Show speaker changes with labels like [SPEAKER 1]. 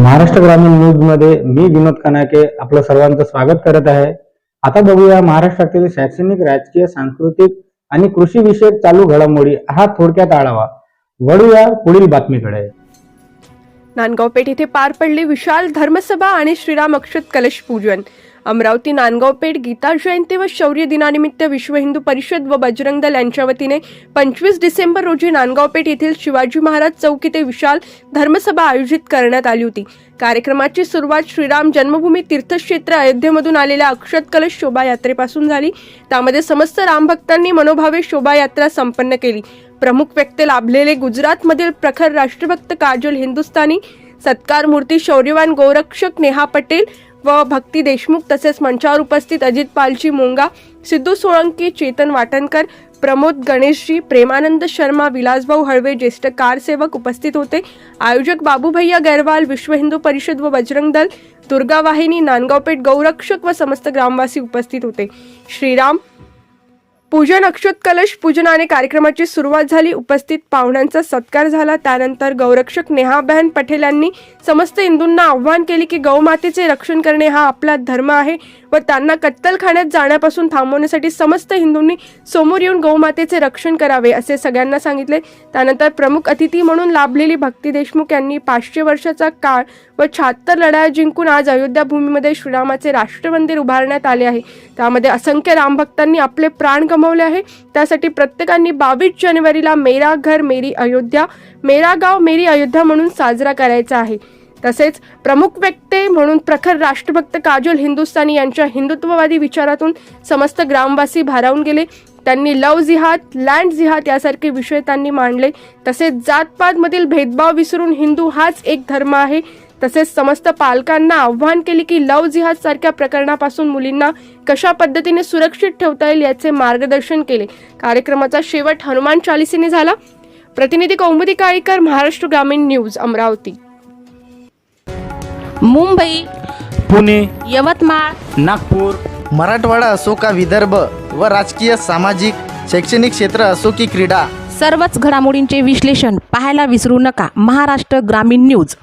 [SPEAKER 1] महाराष्ट्र ग्रामीण न्यूजमध्ये मी विनोद कनाके आपलं सर्वांचं स्वागत करत आहे. आता बघूया महाराष्ट्रातील शैक्षणिक राजकीय सांस्कृतिक आणि कृषी विषयक चालू घडामोडी. हा थोडक्यात आढावा. वळूया पुढील बातमीकडे.
[SPEAKER 2] नांदगावपेठ येथे पार पडली विशाल धर्मसभा आणि श्रीराम अक्षत कलश पूजन. अमरावती नांदगावपेठ गीता जयंती व शौर्य दिनानिमित्त विश्व हिंदू परिषद व बजरंग दल यांच्या वतीने पंचवीस डिसेंबर रोजी नांदगावपेठ येथील शिवाजी महाराज चौक येथे विशाल धर्मसभा आयोजित करण्यात आली होती. कार्यक्रमाची सुरुवात श्रीराम जन्मभूमी तीर्थक्षेत्र अयोध्येमधून आलेल्या अक्षत कलश शोभायात्रेपासून झाली. त्यामध्ये समस्त रामभक्तांनी मनोभावे शोभायात्रा संपन्न केली. प्रमुख व्यक्ती लाभलेले गुजरातमधील प्रखर राष्ट्रभक्त काजल हिंदुस्थानी सत्कार मूर्ती शौर्यवान गोरक्षक नेहा पटेल व भक्ती देशमुख तसेच मंचावर उपस्थित अजित पालची मोंगा सिद्धू सोळंकी चेतन वाटणकर प्रमोद गणेशजी प्रेमानंद शर्मा विलासभाऊ हळवे ज्येष्ठ कारसेवक उपस्थित होते. आयोजक बाबूभैया गैरवाल विश्व हिंदू परिषद व बजरंग दल दुर्गा वाहिनी नांदगावपेठ गौरक्षक व समस्त ग्रामवासी उपस्थित होते. श्रीराम पूजन अक्षत कलश पूजनाने कार्यक्रमाची सुरुवात झाली. उपस्थित पाहुण्यांचा सत्कार झाला. त्यानंतर गौरक्षक नेहाबहन पटेल यांनी समस्त हिंदूंना आव्हान केले की गौमातेचे रक्षण करणे हा आपला धर्म आहे व त्यांना कत्तलखान्यात जाण्यापासून थांबवण्यासाठी समस्त हिंदूंनी समोर येऊन गौमातेचे रक्षण करावे असे सगळ्यांना सांगितले. त्यानंतर प्रमुख अतिथी म्हणून लाभलेली भक्ती देशमुख यांनी पाचशे वर्षाचा काळ व शहात्तर लढाया जिंकून आज अयोध्या भूमीमध्ये श्रीरामाचे राष्ट्रमंदिर उभारण्यात आले आहे. त्यामध्ये असंख्य रामभक्तांनी आपले प्राण गमावले आहे. त्यासाठी प्रत्येकाने बावीस जानेवारीला मेरा घर मेरी अयोध्या मेरा गाव मेरी अयोध्या म्हणून साजरा करायचा आहे. तसेच प्रमुख व्यक्ते म्हणून प्रखर राष्ट्रभक्त काजोल हिंदुस्थानी यांच्या हिंदुत्ववादी विचारातून समस्त ग्रामवासी भारावून गेले. त्यांनी लव जिहाद लँड जिहाद यासारखे विषय त्यांनी मांडले. तसेच जातपातमधील भेदभाव विसरून हिंदू हाच एक धर्म आहे. तसेच समस्त पालकांना आव्हान केले की लव जिहाद सारख्या प्रकरणापासून मुलींना कशा पद्धतीने सुरक्षित ठेवता येईल याचे मार्गदर्शन केले. कार्यक्रमाचा शेवट हनुमान चालिसीने झाला. प्रतिनिधी कौमुदी काळीकर महाराष्ट्र ग्रामीण न्यूज अमरावती.
[SPEAKER 3] मुंबई
[SPEAKER 4] पुणे
[SPEAKER 3] यवतमाळ
[SPEAKER 4] नागपूर
[SPEAKER 5] मराठवाडा असो का विदर्भ व राजकीय सामाजिक शैक्षणिक क्षेत्र असो की क्रीडा.
[SPEAKER 3] सर्वच घडामोडींचे विश्लेषण पाहायला विसरू नका. महाराष्ट्र ग्रामीण न्यूज.